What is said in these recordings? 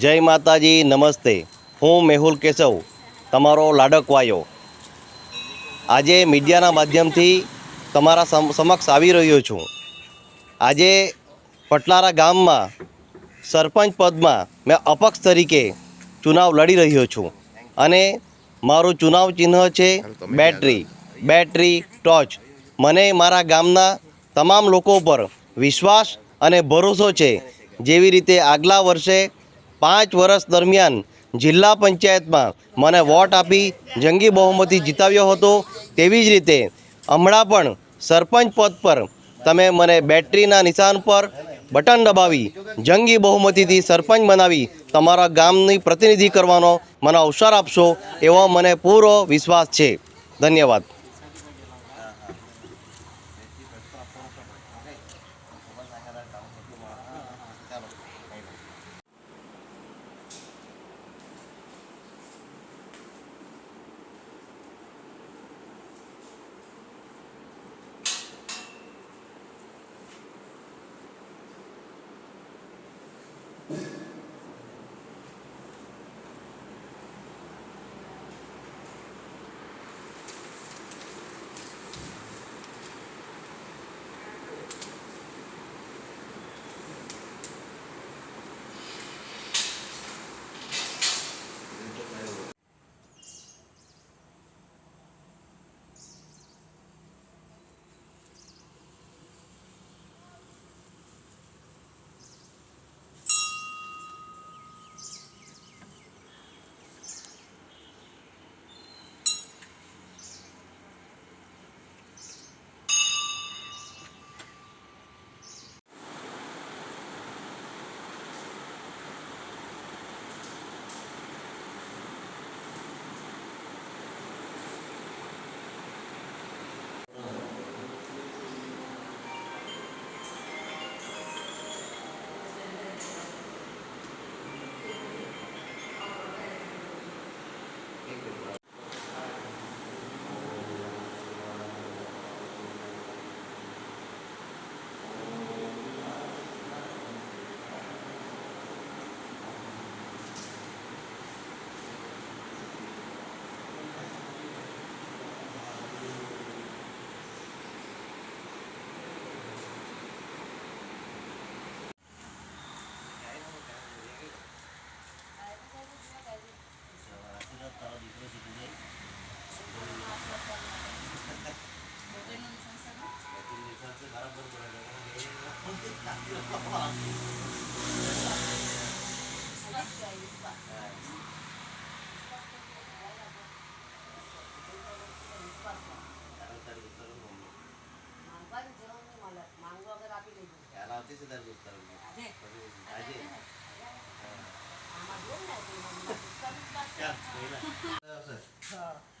જય માતાજી, નમસ્તે. હું મેહુલ કેશવ, તમારો લાડકવાયો. આજે મીડિયાના માધ્યમથી તમારા સમ- સમક્ષ આવી રહ્યો છું. આજે પટલારા ગામમાં સરપંચ પદમાં મેં અપક્ષ તરીકે ચુનાવ લડી રહ્યો છું. અને મારું ચુનાવ ચિહ્ન છે બેટરી બેટરી ટોર્ચ મને મારા ગામના તમામ લોકો પર વિશ્વાસ અને ભરોસો છે. જેવી રીતે આગલા વર્ષે પાંચ વર્ષ દરમિયાન જિલ્લા પંચાયતમાં મને વોટ આપી જંગી બહુમતી જીતાવ્યો હતો. તેવી જ રીતે હમણાં પણ સરપંચ પદ પર તમે મને બેટરીના નિશાન પર બટન દબાવી જંગી બહુમતીથી સરપંચ બનાવી તમારા ગામની પ્રતિનિધિ કરવાનો મને અવસર આપશો એવો મને પૂરો વિશ્વાસ છે. ધન્યવાદ.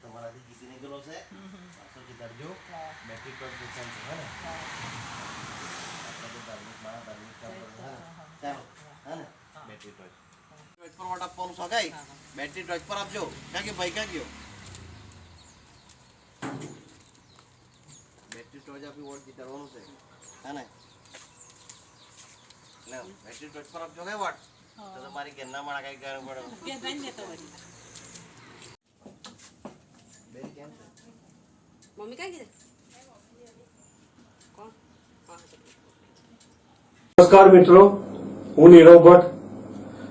તમારાથી જીતી નીકળો છે પાછો જીતાડજો બેટરી પર દુકાન છે હે ને આપણે તો ધાર્મિક માણસ ધાર્મિક કામ કરે છે હે ને ચાલો હે ને બેટરી ટોચ ટોચ પર વોટ આપવાનું શકાય બેટરી ટોચ પર આપજો. ક્યાં કે ભાઈ ક્યાં ગયો? બેટરી ટોચ આપી વોટ જીતાડવાનું છે. હા ને? લે બેટરી ટોચ પર આપજો કઈ વોટ? તો તમારી ઘરના માણા કઈ કરવું પડે. બેન કેમ છે? મમ્મી કઈ કીધું નમસ્કાર મિત્રો હું Nirav Bhatt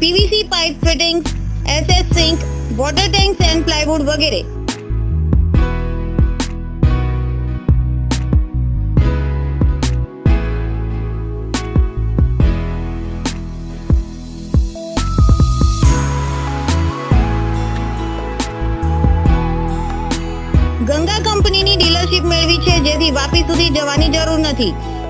PVC pipe fitting, SS sink, water tanks and plywood વગેરે. ગંગા કંપનીની ડીલરશીપ મેળવી છે, જેથી વાપી સુધી જવાની જરૂર નથી.